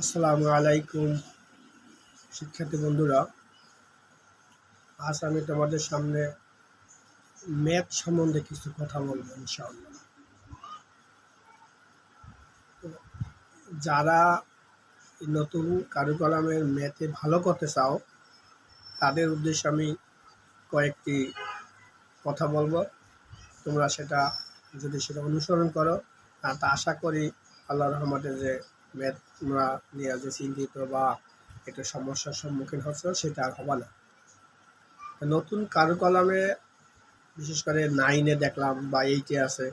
আসসালামু আলাইকুম। শিক্ষার্থী বন্ধুরা, আজ আমি তোমাদের সামনে ম্যাথ সম্বন্ধে কিছু কথা বলব ইনশাআল্লাহ। যারা নতুন কারুকলামের ম্যাথে ভালো করতে চাও, তাদের উদ্দেশ্যে আমি কয়েকটি কথা বলব। তোমরা সেটা যদি সেটা অনুসরণ করো তা আশা করি আল্লাহ রহমতে যে তোমরা নিয়ে যে চিন্তিত বা একটু সমস্যার সম্মুখীন হচ্ছ, সেটা আর হবে না। নতুন কারুকলামে বিশেষ করে নাইনে দেখলাম বা এইটে আছে।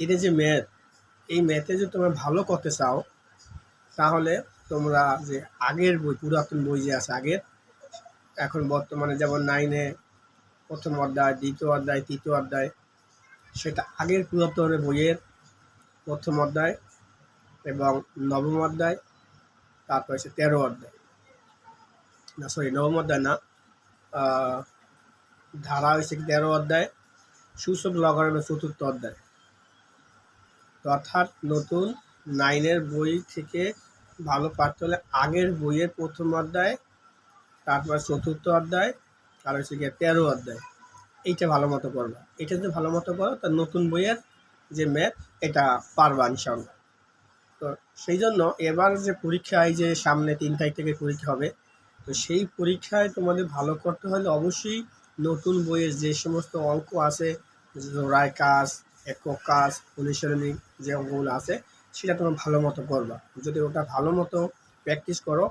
এটা যে ম্যাথ এই ম্যাথে যদি তোমরা ভালো করতে চাও, তাহলে তোমরা যে আগের বই, পুরাতন বই যে আছে আগের, এখন বর্তমানে যেমন নাইনে প্রথম অধ্যায়, দ্বিতীয় অধ্যায়, তৃতীয় অধ্যায়, সেটা আগের পুরাতন বইয়ের প্রথম অধ্যায় এবং নবম অধ্যায়, তারপর হচ্ছে তেরো অধ্যায়। না সরি নবম অধ্যায় না ধারা হয়েছে তেরো অধ্যায়, সূচক লগানো চতুর্থ অধ্যায়। অর্থাৎ নতুন নাইনের বই থেকে ভালো পারতে হলে আগের বইয়ের প্রথম অধ্যায়, তারপর চতুর্থ অধ্যায়, আর হচ্ছে গিয়ে তেরো অধ্যায়। এইটা ভালো মতো করবা। এটা যদি ভালো মতো করো, তা নতুন বইয়ের যে ম্যাথ এটা পারবা ইনশাল্লাহ তো সেই জন্য এবার যে পরীক্ষায় যে সামনে তিন তারিখ থেকে পরীক্ষা হবে, তো সেই পরীক্ষায় তোমাদের ভালো করতে হলে অবশ্যই নতুন বইয়ের যে সমস্ত অঙ্ক আছে জোড়ায় কাজ, একক কাজ অনুশীলনী যে অঙ্কগুলো আছে, সেটা তোমরা ভালো মতো করবা। যদি ওটা ভালো মতো প্র্যাকটিস করো,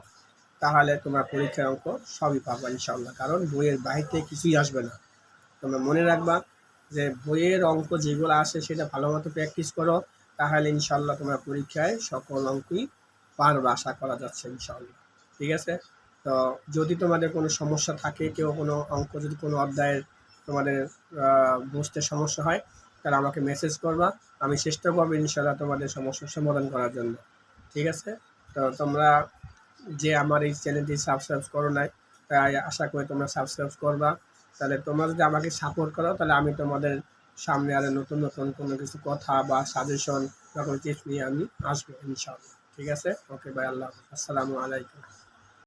তাহলে তোমার পরীক্ষার অঙ্ক সবই পাবা ইনশাল্লাহ কারণ বইয়ের বাইরে থেকে কিছুই আসবে না। তোমরা মনে রাখবা যে বইয়ের অঙ্ক যেগুলো আসে সেটা ভালো মতো প্র্যাকটিস করো তাহলে ইনশাল্লাহ তোমার পরীক্ষায় সকল অঙ্কই পারবে, আশা করা যাচ্ছে ইনশাল্লাহ ঠিক আছে? তো যদি তোমাদের কোনো সমস্যা থাকে, কেউ কোনো অঙ্ক যদি কোনো অধ্যায়ের তোমাদের বুঝতে সমস্যা হয়, তাহলে আমাকে মেসেজ করবা। আমি চেষ্টা করব ইনশাল্লাহ তোমাদের সমস্যার সমাধান করার জন্য। ঠিক আছে? তো তোমরা যে আমার এই চ্যানেলটি সাবস্ক্রাইব করো নাই, তাই আশা করি তোমরা সাবস্ক্রাইব করবা। তাহলে তোমরা যদি আমাকে সাপোর্ট করো, তাহলে আমি তোমাদের সামনে আরও নতুন নতুন কোনো কিছু কথা বা সাজেশন বা কোনো টিপস নিয়ে আমি আসব ইনশাআল্লাহ। ঠিক আছে? ওকে বাই আল্লাহ। আসসালামু আলাইকুম।